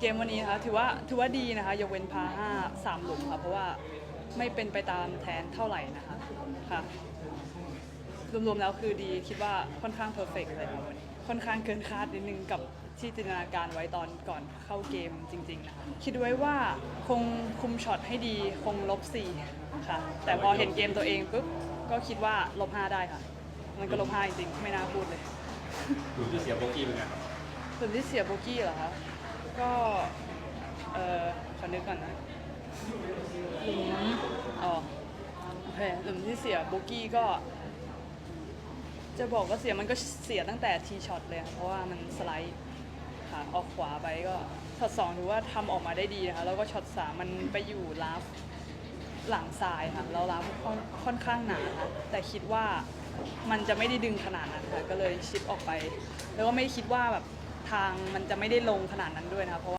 เกมวันนี้นะคะถือว่าถือว่าดีนะคะยกเว้นพาห้าสามหลุมค่ะเพราะว่าไม่เป็นไปตามแทนเท่าไหร่นะคะค่ะรวมๆแล้วคือดีคิดว่าค่อนข้างเพอร์เฟกเลยค่ะวันนี้ค่อนข้างเกินคาดนิดนึงกับที่จินตนาการไว้ตอนก่อนเข้าเกมจริงๆนะคะคิดไว้ว่าคงคุมช็อตให้ดีคงลบสี่ค่ะแต่พอเห็นเกมตัวเองปุ๊บก็คิดว่าลบห้าได้ค่ะ มันก็ลบห้าจริงๆไม่น่าพูดเลยหลุมที่เสียโบกี้เป็นไงครับส่วนที่เสียโบกี้เหรอคะ ก็เออขอนึกก่อนนะหลุมอ๋อโอเคหลุมที่เสียโบกี้ก็ จะบอกว่าเสียมันก็เสียตั้งแต่ทีช็อตเลยค่ะเพราะว่ามันสไลด์ขาออกขวาไปก็ช็อตสองถือว่าทำออกมาได้ดีนะคะแล้วก็ช็อตสามมันไปอยู่ลาฟหลังซ้ายค่ะแล้วลาฟค่อนค่อนข้างหนาค่ะแต่คิดว่ามันจะไม่ได้ดึงขนาดนั้นค่ะก็เลยชิปออกไป แล้วก็ไม่คิดว่าแบบ ทางมันจะไม่ได้ลงขนาดนั้นด้วยนะคะเพราะว่า